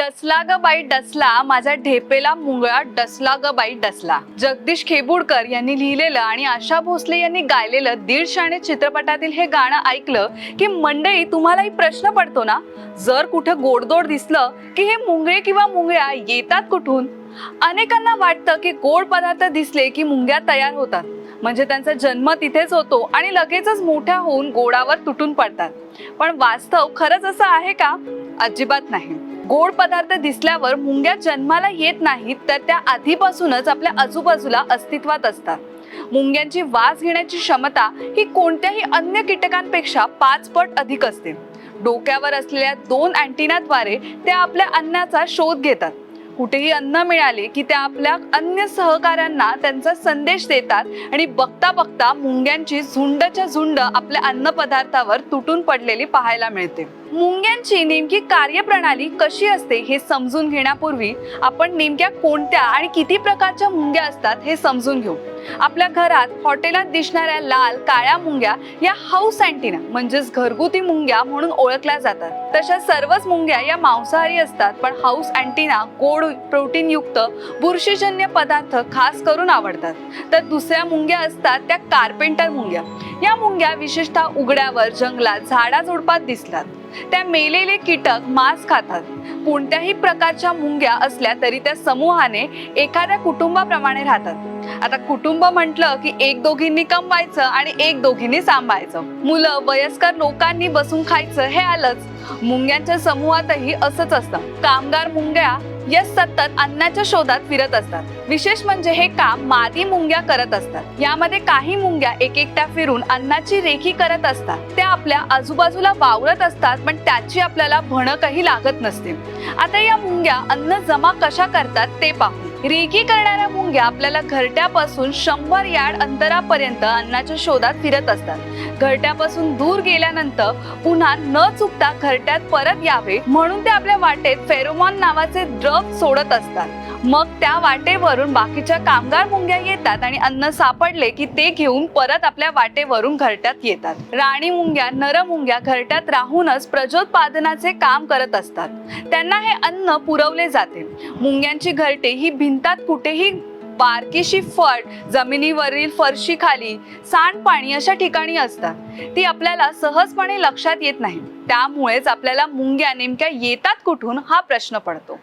डसला ग बाई डसला. माझा ढेपेला मुंगळा डसला ग बाई डसला. जगदीश खेबुडकर यांनी लिहिलेलं आणि आशा भोसले यांनी गायलेलं दीड शाणे चित्रपटातील हे गाणं ऐकलं की मंडळी तुम्हालाही प्रश्न पडतो ना? जर कुठं गोडदोड दिसलं की हे मुंगळे किंवा मुंगळ्या येतात कुठून? अनेकांना वाटतं की गोड पदार्थ दिसले की मुंग्या तयार होतात. म्हणजे त्यांचा जन्म तिथेच होतो आणि लगेचच मोठ्या होऊन गोडावर तुटून पडतात. पण वास्तव खरंच असं आहे का? अजिबात नाही. गोड पदार्थ दिसल्यावर मुंग्या जन्माला येत नाहीत तर त्या आधीपासूनच आपल्या आजूबाजूला अस्तित्वात असतात. मुंग्यांची वास घेण्याची क्षमता ही कोणत्याही अन्य कीटकांपेक्षा पाच पट अधिक असते. डोक्यावर असलेल्या दोन अँटिनाद्वारे त्या आपल्या अन्नाचा शोध घेतात. कुठेही अन्न मिळाले की त्या आपल्या अन्य सहकाऱ्यांना त्यांचा संदेश देतात आणि बघता बघता मुंग्यांची झुंडच्या झुंड आपल्या अन्न पदार्थावर तुटून पडलेली पाहायला मिळते. मुंग्यांची नेमकी कार्यप्रणाली कशी असते हे समजून घेण्यापूर्वी आपण नेमक्या कोणत्या आणि किती प्रकारच्या मुंग्या असतात हे समजून घेऊ. आपल्या घरात हॉटेलात दिसणाऱ्या लाल काळ्या मुंग्या या हाऊस अँटिना म्हणजेच घरगुती मुंग्या म्हणून ओळखल्या जातात. तशा सर्वच मुंग्या या मांसाहारी असतात पण हाऊस अँटिना गोड प्रोटीन युक्त बुरशीजन्य पदार्थ खास करून आवडतात. तर दुसऱ्या मुंग्या असतात त्या कार्पेंटर मुंग्या. या मुंग्या विशेषतः उघड्यावर जंगलात झाडाझुडपात दिसतात. त्या मेलेले कीटक मांस खातात. कोणत्याही प्रकारच्या मुंग्या असल्या तरी त्या समूहाने एखाद्या कुटुंबाप्रमाणे राहतात. आता कुटुंब म्हटलं की एक दोघींनी कमवायचं आणि एक दोघींनी सांभाळायचं. मुलं वयस्कर लोकांनी बसून खायचं हे आलंच. मुंग्यांच्या समूहातही असंच असतं. कामगार मुंग्या या सतत अन्नाच्या शोधात फिरत असतात. विशेष म्हणजे हे काम मादी मुंग्या करत असतात. यामध्ये काही मुंग्या एक एकट्या फिरून अन्नाची रेखी करत असतात. त्या आपल्या आजूबाजूला वावरत असतात पण त्याची आपल्याला भणकही लागत नसते. आता या मुंग्या अन्न जमा कशा करतात ते पाहू. रेखी करणाऱ्या मुंग्या आपल्याला घरट्यापासून शंभर यार्ड अंतरापर्यंत अन्नाच्या शोधात फिरत असतात. घरट्यापासून दूर गेल्यानंतर पुन्हा न चुकता घरट्यात परत यावे म्हणून ते आपल्या वाटेत फेरोमॉन नावाचे द्रव सोडत असतात. मग त्या वाटेवरून बाकीच्या कामगार मुंग्या येतात आणि अन्न सापडले की ते घेऊन परत आपल्या वाटेवरून घरट्यात येतात. राणी मुंग्या नर मुंग्या घरट्यात राहूनच प्रजोत्पादनाचे काम करत असतात. त्यांना हे अन्न पुरवले जाते. मुंग्यांची घरटे ही भिंतात कुठेही बारकीशी फट जमिनीवरील फरशी खाली सांडपाणी अशा ठिकाणी असतात. ती आपल्याला सहजपणे लक्षात येत नाही. त्यामुळेच आपल्याला मुंग्या नेमक्या येतात कुठून हा प्रश्न पडतो.